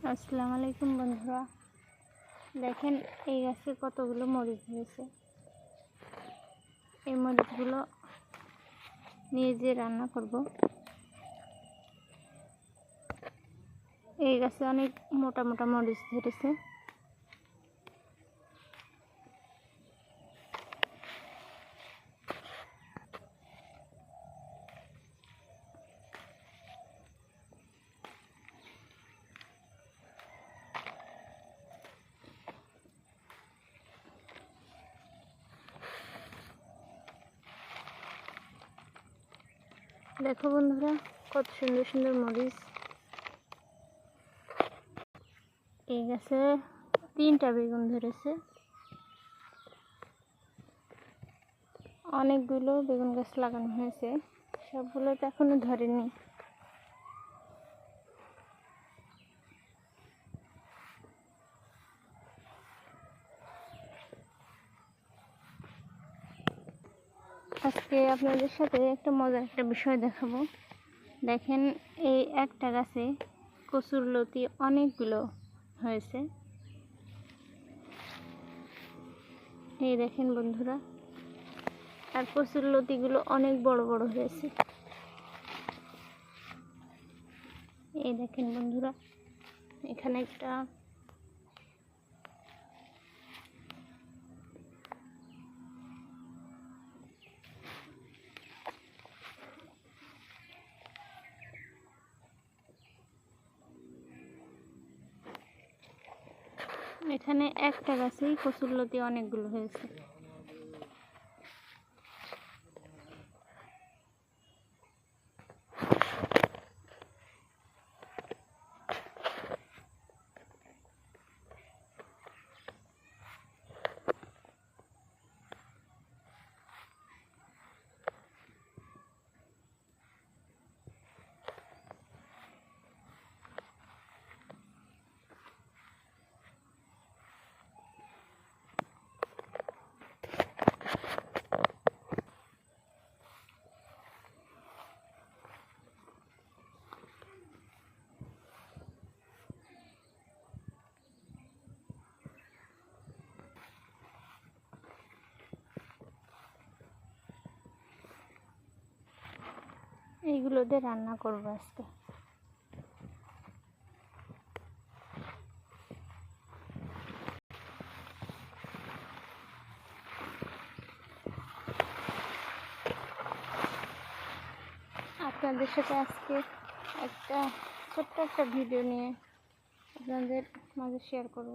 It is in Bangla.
আসসালামু আলাইকুম বন্ধুরা। দেখেন এই গাছে কতগুলো মরিচ হয়েছে। এই মরিচগুলো নিয়ে যে রান্না করব। এই গাছে অনেক মোটা মোটা মরিচ ধরেছে। দেখো বন্ধুরা, কত সুন্দর সুন্দর মরিচ। এই গাছে তিনটা বেগুন ধরেছে। অনেকগুলো বেগুন গাছ লাগানো হয়েছে। সবগুলো তো এখনও ধরেনি। আজকে আপনাদের সাথে একটা মজার একটা বিষয় দেখাবো। দেখেন, এই একটা গাছে কচুর লতি অনেকগুলো হয়েছে। এই দেখেন বন্ধুরা, আর কচুর লতিগুলো অনেক বড় বড় হয়েছে। এই দেখেন বন্ধুরা, এখানে একটা এখানে একটা গাছেই কচুরলতি অনেকগুলো হয়েছে। এইগুলো দিয়ে রান্না করব আজকে। আপনাদের সাথে আজকে একটা ছোট্ট একটা ভিডিও নিয়ে আপনাদের মাঝে শেয়ার করব।